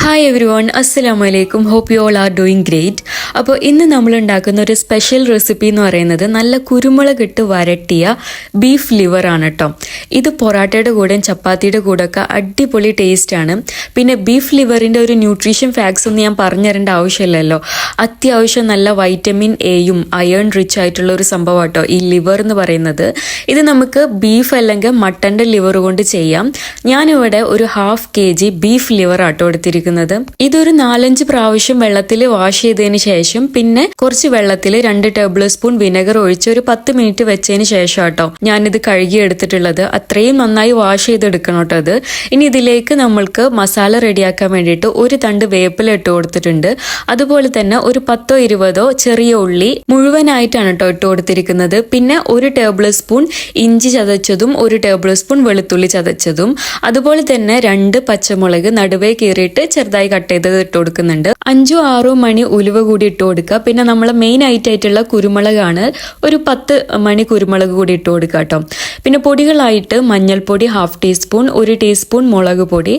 Hi every one അസ്സലാമു അലൈക്കും hope you all are doing great അപ്പോൾ ഇന്ന് നമ്മൾ ഉണ്ടാക്കുന്ന ഒരു സ്പെഷ്യൽ റെസിപ്പി എന്ന് പറയുന്നത് നല്ല കുരുമുളക് ഇട്ട് വരട്ടിയ ബീഫ് ലിവർ ആണ് കേട്ടോ ഇത് പൊറാട്ടയുടെ കൂടെയും ചപ്പാത്തിയുടെ കൂടെ ഒക്കെ അടിപൊളി ടേസ്റ്റ് ആണ്. പിന്നെ ബീഫ് ലിവറിന്റെ ഒരു ന്യൂട്രീഷൻ ഫാക്ട്സ് ഒന്നും ഞാൻ പറഞ്ഞു തരേണ്ട ആവശ്യമില്ലല്ലോ. അത്യാവശ്യം നല്ല വൈറ്റമിൻ എയും അയൺ റിച്ച് ആയിട്ടുള്ള ഒരു സംഭവം കേട്ടോ ഈ ലിവർ എന്ന് പറയുന്നത്. ഇത് നമുക്ക് ബീഫ് അല്ലെങ്കിൽ മട്ടന്റെ ലിവർ കൊണ്ട് ചെയ്യാം. ഞാനിവിടെ ഒരു half K G beef liver ആട്ടോ എടുത്തിരിക്കുന്നത്. ഇതൊരു നാലഞ്ച് പ്രാവശ്യം വെള്ളത്തിൽ വാഷ് ചെയ്തതിന് ശേഷം പിന്നെ കുറച്ച് വെള്ളത്തിൽ രണ്ട് ടേബിൾ സ്പൂൺ വിനെഗർ ഒഴിച്ച് ഒരു പത്ത് മിനിറ്റ് വെച്ചതിന് ശേഷം കേട്ടോ ഞാനിത് കഴുകി എടുത്തിട്ടുള്ളത്. അത്രയും നന്നായി വാഷ് ചെയ്തെടുക്കണം കേട്ടോ അത്. ഇനി ഇതിലേക്ക് നമ്മൾക്ക് മസാല റെഡിയാക്കാൻ വേണ്ടിയിട്ട് ഒരു തണ്ട് വേപ്പില ഇട്ട് കൊടുത്തിട്ടുണ്ട്. അതുപോലെ തന്നെ ഒരു പത്തോ ഇരുപതോ ചെറിയ ഉള്ളി മുഴുവനായിട്ടാണ് കേട്ടോ ഇട്ട് കൊടുത്തിരിക്കുന്നത്. പിന്നെ ഒരു ടേബിൾ സ്പൂൺ ഇഞ്ചി ചതച്ചതും ഒരു ടേബിൾ സ്പൂൺ വെളുത്തുള്ളി ചതച്ചതും. അതുപോലെ തന്നെ രണ്ട് പച്ചമുളക് നടുവേ കീറിയിട്ട് ചെറുതായി കട്ട് ചെയ്ത് ഇട്ട് കൊടുക്കുന്നുണ്ട്. അഞ്ചോ ആറോ മണി ഉലുവ കൂടി ഇട്ട് കൊടുക്കുക. പിന്നെ നമ്മൾ മെയിൻ ആയിട്ടായിട്ടുള്ള കുരുമുളകാണ്. ഒരു പത്ത് മണി കുരുമുളക് കൂടി ഇട്ട് കൊടുക്കുക കേട്ടോ. പിന്നെ പൊടികളായിട്ട് മഞ്ഞൾപ്പൊടി ഹാഫ് ടീസ്പൂൺ ഒരു ടീസ്പൂൺ മുളക് പൊടി.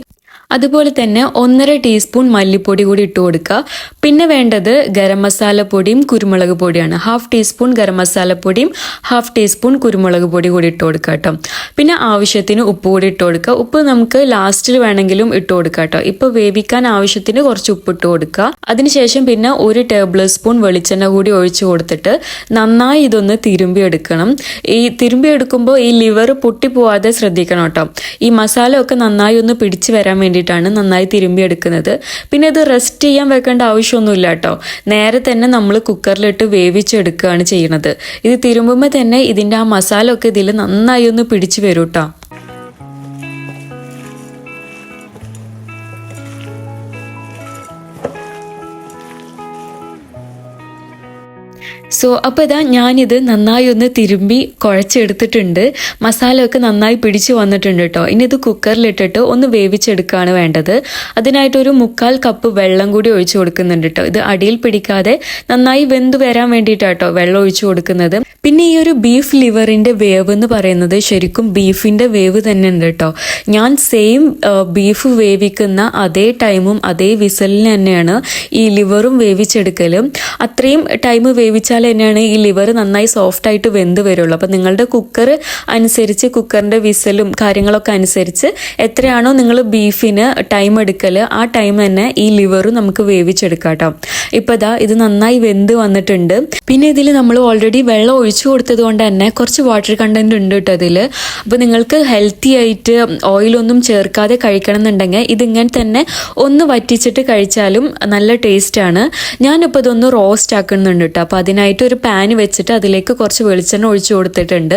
അതുപോലെ തന്നെ ഒന്നര ടീസ്പൂൺ മല്ലിപ്പൊടി കൂടി ഇട്ട് കൊടുക്കുക. പിന്നെ വേണ്ടത് ഗരം മസാല പൊടിയും കുരുമുളക് പൊടിയാണ്. ഹാഫ് ടീസ്പൂൺ ഗരം മസാല പൊടിയും ഹാഫ് ടീസ്പൂൺ കുരുമുളക് പൊടി കൂടി ഇട്ട് കൊടുക്കുക കേട്ടോ. പിന്നെ ആവശ്യത്തിന് ഉപ്പ് കൂടി ഇട്ട് കൊടുക്കുക. ഉപ്പ് നമുക്ക് ലാസ്റ്റിൽ വേണമെങ്കിലും ഇട്ട് കൊടുക്കുക കേട്ടോ. ഇപ്പോൾ വേവിക്കാൻ ആവശ്യത്തിന് കുറച്ച് ഉപ്പ് ഇട്ട് കൊടുക്കുക. അതിനുശേഷം പിന്നെ ഒരു ടേബിൾ സ്പൂൺ വെളിച്ചെണ്ണ കൂടി ഒഴിച്ചു കൊടുത്തിട്ട് നന്നായി ഇതൊന്ന് തിരുമ്പി എടുക്കണം. ഈ തിരുമ്പി എടുക്കുമ്പോൾ ഈ ലിവർ പൊട്ടിപ്പോവാതെ ശ്രദ്ധിക്കണം കേട്ടോ. ഈ മസാല ഒക്കെ നന്നായി ഒന്ന് പിടിച്ചു വരാൻ വേണ്ടിയിട്ടാണ് നന്നായി തിരുമ്പി എടുക്കുന്നത്. പിന്നെ ഇത് റെസ്റ്റ് ചെയ്യാൻ വെക്കേണ്ട ആവശ്യമൊന്നുമില്ല കേട്ടോ. നേരെ തന്നെ നമ്മൾ കുക്കറിലിട്ട് വേവിച്ചെടുക്കുകയാണ് ചെയ്യുന്നത്. ഇത് തിരുമ്പുമ്പോൾ തന്നെ ഇതിന്റെ ആ മസാല ഒക്കെ ഇതിൽ നന്നായി ഒന്ന് പിടിച്ചു വരും കേട്ടോ. സോ അപ്പോൾ ഇതാ ഞാനിത് നന്നായി ഒന്ന് തിരുമ്പി കുഴച്ചെടുത്തിട്ടുണ്ട്. മസാല ഒക്കെ നന്നായി പിടിച്ചു വന്നിട്ടുണ്ട് കേട്ടോ ഇനി ഇത് കുക്കറിലിട്ടിട്ട് ഒന്ന് വേവിച്ചെടുക്കുകയാണ് വേണ്ടത്. അതിനായിട്ട് ഒരു മുക്കാൽ കപ്പ് വെള്ളം കൂടി ഒഴിച്ചു കൊടുക്കുന്നുണ്ട് കേട്ടോ ഇത് അടിയിൽ പിടിക്കാതെ നന്നായി വെന്ത് വരാൻ വേണ്ടിയിട്ടാട്ടോ വെള്ളം ഒഴിച്ചു കൊടുക്കുന്നത്. പിന്നെ ഈ ഒരു ബീഫ് ലിവറിന്റെ വേവ് എന്ന് പറയുന്നത് ശരിക്കും ബീഫിന്റെ വേവ് തന്നെ ഉണ്ട് കേട്ടോ ഞാൻ സെയിം ബീഫ് വേവിക്കുന്ന അതേ ടൈമും അതേ വിസലിന് തന്നെയാണ് ഈ ലിവറും വേവിച്ചെടുക്കലും. അത്രയും ടൈം വേവിച്ചാൽ തന്നെയാണ് ഈ ലിവർ നന്നായി സോഫ്റ്റ് ആയിട്ട് വെന്ത് വരുള്ളൂ. അപ്പോൾ നിങ്ങളുടെ കുക്കർ അനുസരിച്ച് കുക്കറിന്റെ വിസലും കാര്യങ്ങളൊക്കെ അനുസരിച്ച് എത്രയാണോ നിങ്ങൾ ബീഫിന് ടൈം എടുക്കൽ ആ ടൈം തന്നെ ഈ ലിവറും നമുക്ക് വേവിച്ചെടുക്കാം കേട്ടോ. ഇപ്പം ഇതാ ഇത് നന്നായി വെന്ത് വന്നിട്ടുണ്ട്. പിന്നെ ഇതിൽ നമ്മൾ ഓൾറെഡി വെള്ളം ഒഴിച്ചു കൊടുത്തത് കൊണ്ട് തന്നെ കുറച്ച് വാട്ടർ കണ്ടന്റ് ഉണ്ട് കേട്ടോ ഇതിൽ അപ്പോൾ നിങ്ങൾക്ക് ഹെൽത്തി ആയിട്ട് ഓയിലൊന്നും ചേർക്കാതെ കഴിക്കണം എന്നുണ്ടെങ്കിൽ ഇതിങ്ങനെ തന്നെ ഒന്ന് വറ്റിച്ചിട്ട് കഴിച്ചാലും നല്ല ടേസ്റ്റാണ് ഞാനിപ്പോൾ ഇതൊന്ന് റോസ്റ്റ് ആക്കുന്നുണ്ട് കേട്ടോ. അപ്പോൾ അതിനായിട്ട് ഒരു പാൻ വെച്ചിട്ട് അതിലേക്ക് കുറച്ച് വെളിച്ചെണ്ണ ഒഴിച്ചു കൊടുത്തിട്ടുണ്ട്.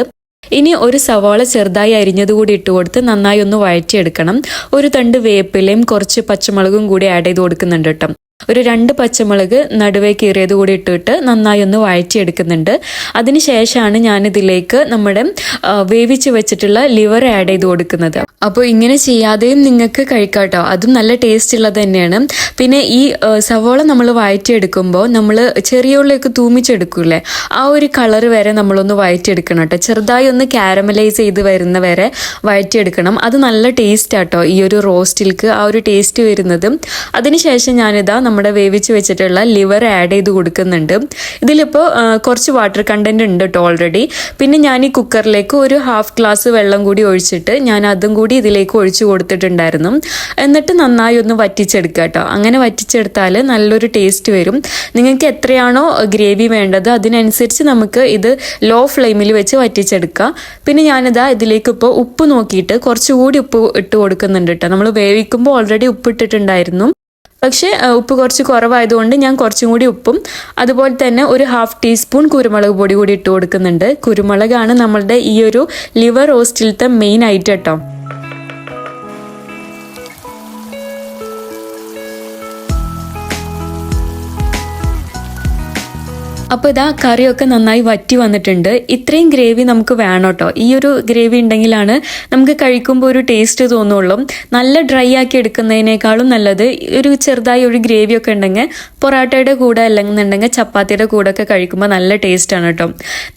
ഇനി ഒരു സവാള ചെറുതായി അരിഞ്ഞത് കൂടി ഇട്ട് കൊടുത്ത് നന്നായി ഒന്ന് വഴറ്റിയെടുക്കണം. ഒരു തണ്ട് വേപ്പിലയും കുറച്ച് പച്ചമുളകും കൂടി ആഡ് ചെയ്ത് കൊടുക്കുന്നുണ്ട് കേട്ടോ. ഒരു രണ്ട് പച്ചമുളക് നടുവേ കീറിയത് കൂടി ഇട്ടിട്ട് നന്നായി ഒന്ന് വഴറ്റിയെടുക്കുന്നുണ്ട്. അതിനുശേഷമാണ് ഞാനിതിലേക്ക് നമ്മുടെ വേവിച്ച് വെച്ചിട്ടുള്ള ലിവർ ആഡ് ചെയ്ത് കൊടുക്കുന്നത്. അപ്പോൾ ഇങ്ങനെ ചെയ്യാതെയും നിങ്ങൾക്ക് കഴിക്കാം കേട്ടോ അതും നല്ല ടേസ്റ്റ് ഉള്ളത് തന്നെയാണ്. പിന്നെ ഈ സവോള നമ്മൾ വഴറ്റിയെടുക്കുമ്പോൾ നമ്മൾ ചെറിയ ഉള്ളിയൊക്കെ തൂമിച്ചെടുക്കൂലേ ആ ഒരു കളർ വരെ നമ്മളൊന്ന് വഴറ്റിയെടുക്കണം കേട്ടോ. ചെറുതായി ഒന്ന് കാരമലൈസ് ചെയ്ത് വരുന്ന വരെ വഴറ്റിയെടുക്കണം. അത് നല്ല ടേസ്റ്റ് ആട്ടോ. ഈ ഒരു റോസ്റ്റിൽക്ക് ആ ഒരു ടേസ്റ്റ് വരുന്നതും. അതിനുശേഷം ഞാനിതാ നമ്മുടെ വേവിച്ച് വെച്ചിട്ടുള്ള ലിവർ ആഡ് ചെയ്ത് കൊടുക്കുന്നുണ്ട്. ഇതിലിപ്പോൾ കുറച്ച് വാട്ടർ കണ്ടന്റ് ഉണ്ട് കേട്ടോ ഓൾറെഡി പിന്നെ ഞാൻ ഈ കുക്കറിലേക്ക് ഒരു ഹാഫ് ഗ്ലാസ് വെള്ളം കൂടി ഒഴിച്ചിട്ട് ഞാൻ അതും കൂടി ഇതിലേക്ക് ഒഴിച്ചു കൊടുത്തിട്ടുണ്ടായിരുന്നു. എന്നിട്ട് നന്നായി ഒന്ന് വറ്റിച്ചെടുക്കുക കേട്ടോ അങ്ങനെ വറ്റിച്ചെടുത്താൽ നല്ലൊരു ടേസ്റ്റ് വരും. നിങ്ങൾക്ക് എത്രയാണോ ഗ്രേവി വേണ്ടത് അതിനനുസരിച്ച് നമുക്ക് ഇത് ലോ ഫ്ലെയിമിൽ വെച്ച് വറ്റിച്ചെടുക്കാം. പിന്നെ ഞാനിതാ ഇതിലേക്ക് ഇപ്പോൾ ഉപ്പ് നോക്കിയിട്ട് കുറച്ചുകൂടി ഉപ്പ് ഇട്ട് കൊടുക്കുന്നുണ്ട് കേട്ടോ നമ്മൾ വേവിക്കുമ്പോൾ ഓൾറെഡി ഉപ്പ് ഇട്ടിട്ടുണ്ടായിരുന്നു. പക്ഷേ ഉപ്പ് കുറച്ച് കുറവായതുകൊണ്ട് ഞാൻ കുറച്ചും കൂടി ഉപ്പും അതുപോലെ തന്നെ ഒരു ഹാഫ് ടീസ്പൂൺ കുരുമുളക് പൊടി കൂടി ഇട്ട് കൊടുക്കുന്നുണ്ട്. കുരുമുളകാണ് നമ്മളുടെ ഈ ഒരു ലിവർ റോസ്റ്റിലത്തെ മെയിൻ ആയിട്ട് കേട്ടോ അപ്പോൾ ഇതാ കറിയൊക്കെ നന്നായി വറ്റി വന്നിട്ടുണ്ട്. ഇത്രയും ഗ്രേവി നമുക്ക് വേണം കേട്ടോ ഈ ഒരു ഗ്രേവി ഉണ്ടെങ്കിലാണ് നമുക്ക് കഴിക്കുമ്പോൾ ഒരു ടേസ്റ്റ് തോന്നുള്ളൂ. നല്ല ഡ്രൈ ആക്കി എടുക്കുന്നതിനേക്കാളും നല്ലത് ഒരു ചെറുതായി ഒരു ഗ്രേവി ഒക്കെ ഉണ്ടെങ്കിൽ പൊറാട്ടയുടെ കൂടെ അല്ലെന്നുണ്ടെങ്കിൽ ചപ്പാത്തിയുടെ കൂടെ ഒക്കെ കഴിക്കുമ്പോൾ നല്ല ടേസ്റ്റാണ് കേട്ടോ.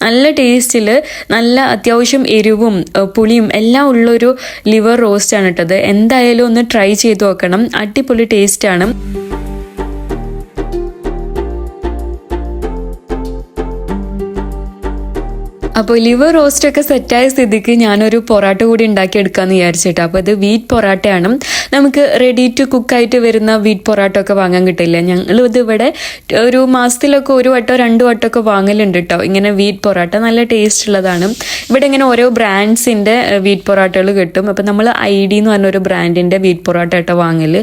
നല്ല ടേസ്റ്റിൽ നല്ല അത്യാവശ്യം എരിവും പുളിയും എല്ലാം ഉള്ളൊരു ലിവർ റോസ്റ്റ് ആണ് കേട്ടത്. എന്തായാലും ഒന്ന് ട്രൈ ചെയ്ത് നോക്കണം. അടിപൊളി ടേസ്റ്റാണ് അപ്പോൾ ലിവർ റോസ്റ്റ് ഒക്കെ സെറ്റായ സ്ഥിതിക്ക് ഞാനൊരു പൊറാട്ട കൂടി ഉണ്ടാക്കിയെടുക്കാമെന്ന് വിചാരിച്ചിട്ട്. അപ്പോൾ ഇത് വീറ്റ് പൊറാട്ടയാണ്. നമുക്ക് റെഡി ടു കുക്കായിട്ട് വരുന്ന വീറ്റ് പൊറാട്ട ഒക്കെ വാങ്ങാൻ കിട്ടില്ല? ഞങ്ങൾ ഇത് ഇവിടെ ഒരു മാസത്തിലൊക്കെ ഒരു വട്ടോ രണ്ട് വട്ടോ ഒക്കെ വാങ്ങലുണ്ട് കേട്ടോ ഇങ്ങനെ വീറ്റ് പൊറാട്ട നല്ല ടേസ്റ്റ് ഉള്ളതാണ്. ഇവിടെ ഇങ്ങനെ ഓരോ ബ്രാൻഡ്സിന്റെ വീറ്റ് പൊറാട്ടകൾ കിട്ടും. അപ്പോൾ നമ്മൾ ഐ ഡി എന്ന് പറഞ്ഞൊരു ബ്രാൻഡിന്റെ വീറ്റ് പൊറാട്ട കേട്ടോ വാങ്ങൽ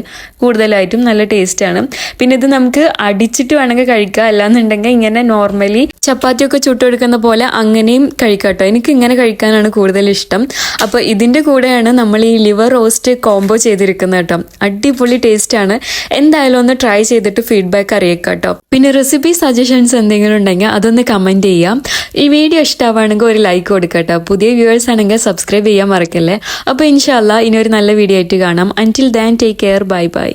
കൂടുതലായിട്ടും നല്ല ടേസ്റ്റാണ് പിന്നെ ഇത് നമുക്ക് അടിച്ചിട്ട് വേണമെങ്കിൽ കഴിക്കുക അല്ലാന്നുണ്ടെങ്കിൽ ഇങ്ങനെ നോർമലി ചപ്പാത്തിയൊക്കെ ചുട്ടെടുക്കുന്ന പോലെ അങ്ങനെയും കഴിക്കാം കേട്ടോ എനിക്ക് ഇങ്ങനെ കഴിക്കാനാണ് കൂടുതൽ ഇഷ്ടം. അപ്പോൾ ഇതിന്റെ കൂടെയാണ് നമ്മൾ ഈ ലിവർ റോസ്റ്റ് കോംബോ ചെയ്തിരിക്കുന്നത് കേട്ടോ. അടിപൊളി ടേസ്റ്റ് ആണ്. എന്തായാലും ഒന്ന് ട്രൈ ചെയ്തിട്ട് ഫീഡ്ബാക്ക് അറിയിക്കാം കേട്ടോ പിന്നെ റെസിപ്പി സജഷൻസ് എന്തെങ്കിലും ഉണ്ടെങ്കിൽ അതൊന്ന് കമന്റ് ചെയ്യാം. ഈ വീഡിയോ ഇഷ്ടമാവുകയാണെങ്കിൽ ഒരു ലൈക്ക് കൊടുക്കുക കേട്ടോ പുതിയ വ്യൂവേഴ്സ് ആണെങ്കിൽ സബ്സ്ക്രൈബ് ചെയ്യാൻ മറക്കല്ലേ. അപ്പോൾ ഇൻഷാല്ല ഇനി ഒരു നല്ല വീഡിയോ ആയിട്ട് കാണാം. Until then take care bye bye